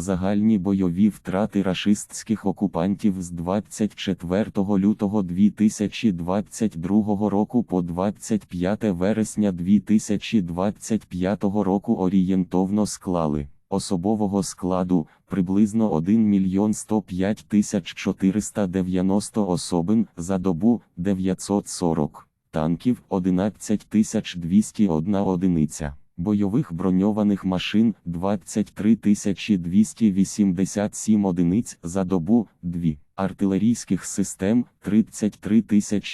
Загальні бойові втрати рашистських окупантів з 24 лютого 2022 року по 25 вересня 2025 року орієнтовно склали особового складу приблизно 1 мільйон 105 тисяч 490 особин за добу 940 танків 11 тисяч 201 одиниця, бойових броньованих машин 23 287 одиниць за добу 2, артилерійських систем 33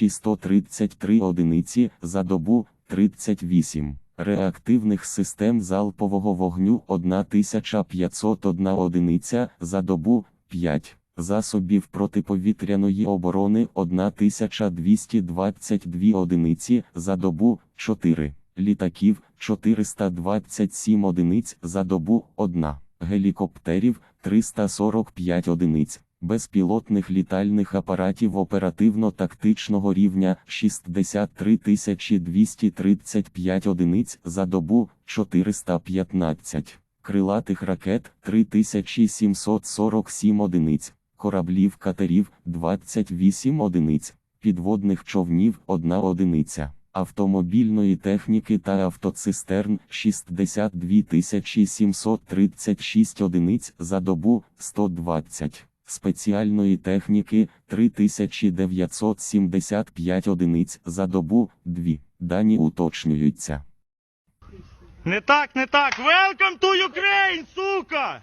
133 одиниці за добу 38. Реактивних систем залпового вогню 1501 одиниця за добу 5. Засобів протиповітряної оборони 1222 одиниці за добу 4, літаків 427 одиниць за добу 1, гелікоптерів 345 одиниць, безпілотних літальних апаратів оперативно-тактичного рівня 63 235 одиниць за добу 415, крилатих ракет 3747 одиниць. Кораблів катерів 28 одиниць, підводних човнів 1 одиниця, автомобільної техніки та автоцистерн 62 736 одиниць за добу 120, спеціальної техніки 3975 одиниць за добу 2. Дані уточнюються. Не так, не так. Welcome to Ukraine, сука!